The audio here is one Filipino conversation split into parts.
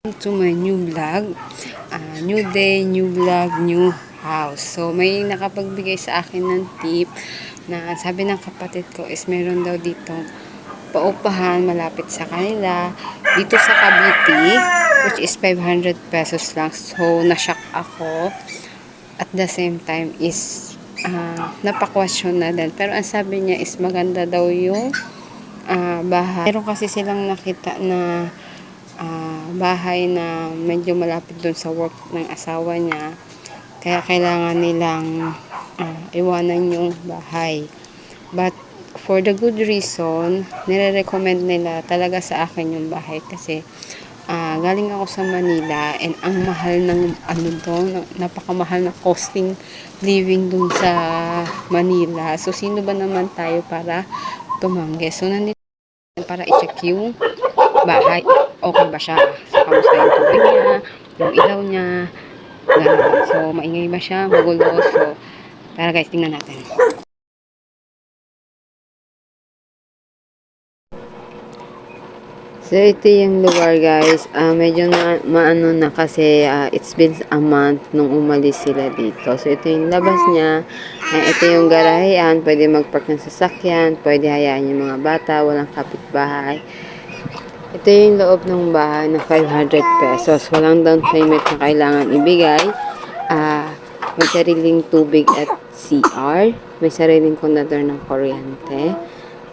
to my new vlog. Ah, new day, new vlog, new house. So, may nakapagbigay sa akin ng tip na sabi ng kapatid ko is meron daw dito paupahan malapit sa kanila dito sa Cavite which is 500 pesos lang. So, nashock ako. At the same time is uh, napaka-question na din. Pero ang sabi niya is maganda daw yung ah, bahay. Meron kasi silang nakita na ah, bahay na medyo malapit dun sa work ng asawa niya. Kaya kailangan nilang ah, iwanan yung bahay. But for the good reason, nire-recommend nila talaga sa akin yung bahay kasi ah, galing ako sa Manila and ang mahal ng ano doon, napakamahal na costing living dun sa Manila. So sino ba naman tayo para tumanggi? So nandito para i-check yung bahay. Okay ba siya? So, kamusta yung tubig niya, yung ilaw niya, ganun. So, maingay ba siya, magulo. So, tara guys, tingnan natin. So, ito yung lugar guys. Ah, medyo na, maano na kasi ah, it's been a month nung umalis sila dito. So, ito yung labas niya. Ah, ito yung garahean. Pwede magpark ng sasakyan. Pwede hayaan yung mga bata. Walang kapitbahay. Ito yung loob ng bahay na 500 pesos. Walang down payment na kailangan ibigay. Ah, may sariling tubig at CR. May sariling kondador ng kuryente.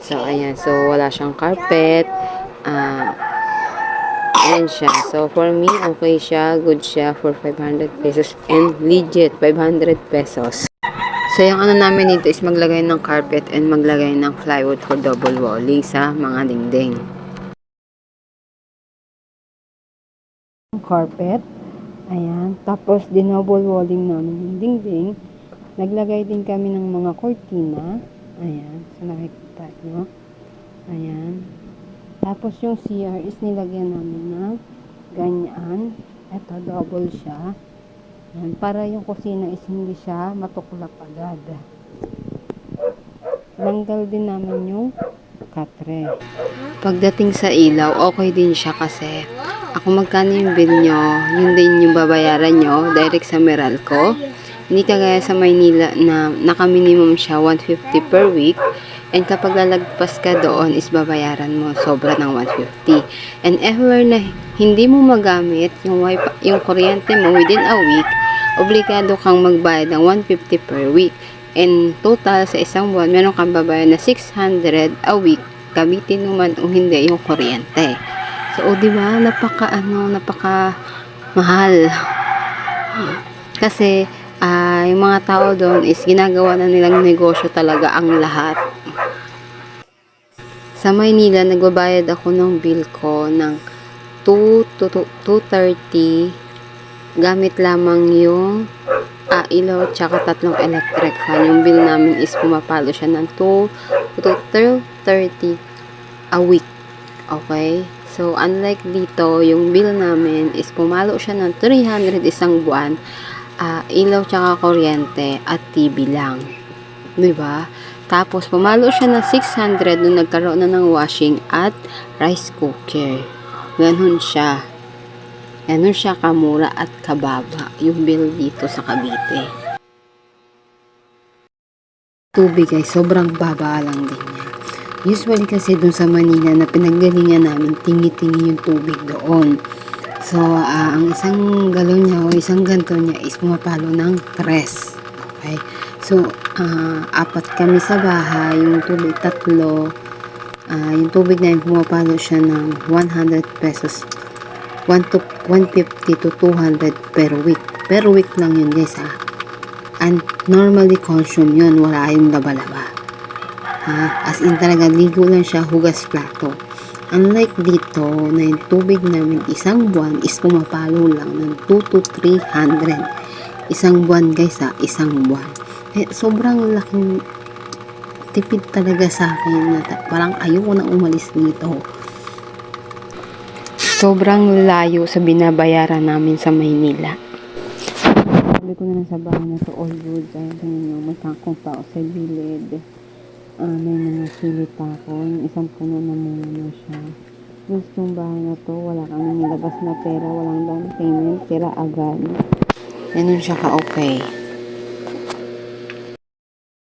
So, ayan. So, wala siyang carpet. Ah, ayan siya. So, for me, okay siya. Good siya for 500 pesos. And legit, 500 pesos. So, yung ano namin dito is maglagay ng carpet and maglagay ng plywood for double walling sa mga dingding. Carpet. Ayan. Tapos, dinouble walling namin yung dingding. Naglagay din kami ng mga cortina. Ayan. So, nakikita nyo. Ayan. Tapos, yung CR is nilagyan namin ng ganyan. Ito, double siya. Ayan. Para yung kusina is hindi siya matuklap agad. Langgal din namin yung katre. Pagdating sa ilaw, okay din siya kasi ako magkano yung bill nyo, yun din yung babayaran nyo direct sa Meralco. Hindi kagaya sa Maynila na naka-minimum siya 150 per week. And kapag lalagpas ka doon is babayaran mo sobra ng 150. And ever na hindi mo magamit yung wifi, yung kuryente mo within a week, obligado kang magbayad ng 150 per week. And total sa isang buwan, meron kang babayad na 600 a week. Gamitin mo man o hindi yung kuryente. So, o, di ba? Napaka, ano, napaka mahal. Kasi, ah, yung mga tao doon is ginagawa na nilang negosyo talaga ang lahat. Sa Maynila, nagbabayad ako ng bill ko ng 2 to 230 gamit lamang yung ah, ilaw tsaka tatlong electric fan. Yung bill namin is pumapalo siya ng 2 to 30 a week. Okay? So, unlike dito, yung bill namin is pumalo siya ng 300 isang buwan, ah, ilaw tsaka kuryente at TV lang. Ba? Tapos, pumalo siya ng 600 nung nagkaroon na ng washing at rice cooker. Ganun siya. Ganun siya kamura at kababa yung bill dito sa Cavite. Tubig ay sobrang baba lang din niya. Usually kasi dun sa Manila na pinaggalingan namin, tingi-tingi yung tubig doon. So, ah, ang isang galon niya o isang ganto niya is pumapalo ng tres. Okay? So, ah, apat kami sa bahay, yung tubig tatlo, ah, yung tubig na yun pumapalo siya ng 100 pesos 1 to 150 to 200 per week. Per week lang yun guys ha. And normally consume yun. Wala yung laba-laba. Ha? As in talaga, ligo lang siya, hugas plato. Unlike dito, na yung tubig namin isang buwan is pumapalo lang ng 2 to 300. Isang buwan guys ha, isang buwan. Eh, sobrang laking tipid talaga sa akin na parang ayoko na umalis dito. Sobrang layo sa binabayaran namin sa Maynila. Sabi ko na lang sa bahay na to all good. Dahil tingnan nyo, may kangkong tao sa gilid. Ah, may mga sili pa ako. Yung isang puno na muna na siya. Gusto tong bahay na to, wala kang nilabas na pera, walang down payment, tira agad. Ganun siya ka-okay.